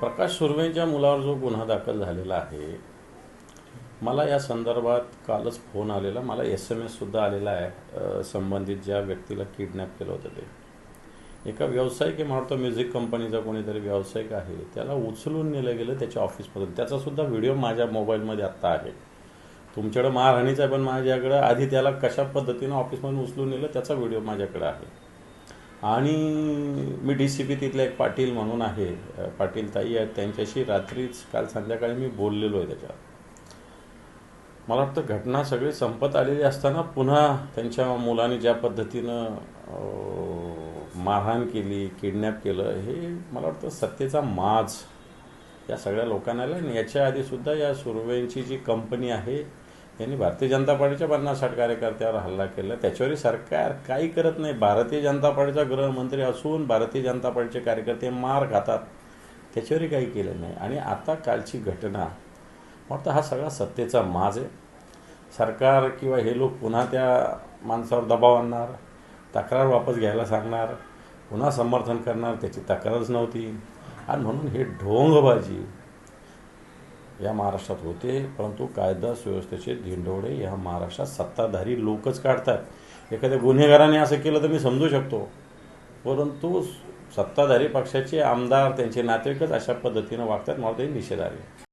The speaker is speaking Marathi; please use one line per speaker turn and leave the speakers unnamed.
प्रकाश सुर्वेंच्या मुलावर जो गुन्हा दाखल झालेला आहे मला या संदर्भात कालच फोन आलेला मला एस एम एससुद्धा आलेला आहे संबंधित ज्या व्यक्तीला किडनॅप केलं होतं ते. एका व्यावसायिक म्हणतो म्युझिक कंपनीचा कोणीतरी व्यावसायिक आहे त्याला उचलून नेलं गेलं त्याच्या ऑफिसमधून. त्याचासुद्धा व्हिडिओ माझ्या मोबाईलमध्ये आत्ता आहे. तुमच्याकडं मारहाणीचा आहे पण माझ्याकडं आधी त्याला कशा पद्धतीनं ऑफिसमधून उचलून नेलं त्याचा व्हिडिओ माझ्याकडे आहे. आणि मी डी सी पी तिथले एक पाटील म्हणून आहे. पाटील ताई आहेत. त्यांच्याशी रात्रीच काल संध्याकाळी मी बोललेलो आहे त्याच्यावर. मला वाटतं घटना सगळी संपत आलेली असताना पुन्हा त्यांच्या मुलाने ज्या पद्धतीनं मारहाण केली किडनॅप केलं हे मला वाटतं सत्तेचा माज या सगळ्या लोकांना आला आणि याच्या आधीसुद्धा या सुर्वेंची जी कंपनी आहे यांनी भारतीय जनता पार्टीच्या पन्नास साठ कार्यकर्त्यावर हल्ला केला. त्याच्यावरही सरकार काही करत नाही. भारतीय जनता पार्टीचा गृहमंत्री असून भारतीय जनता पार्टीचे कार्यकर्ते मार खातात. त्याच्यावरही काही केलं नाही. आणि आता कालची घटना वाटतं हा सगळा सत्तेचा माज आहे. सरकार किंवा हे लोक पुन्हा त्या माणसावर दबाव आणणार तक्रार वापस घ्यायला सांगणार पुन्हा समर्थन करणार त्याची तक्रारच नव्हती. आणि म्हणून हे ढोंगबाजी या महाराष्ट्रात होते परंतु कायदा सुव्यवस्थेचे धिंडोळे या महाराष्ट्रात सत्ताधारी लोकच काढतात. एखाद्या गुन्हेगाराने असं केलं तर मी समजू शकतो. परंतु सत्ताधारी पक्षाचे आमदार त्यांचे नातेवाईकच अशा पद्धतीनं वागतात मला ते निषेध आहे.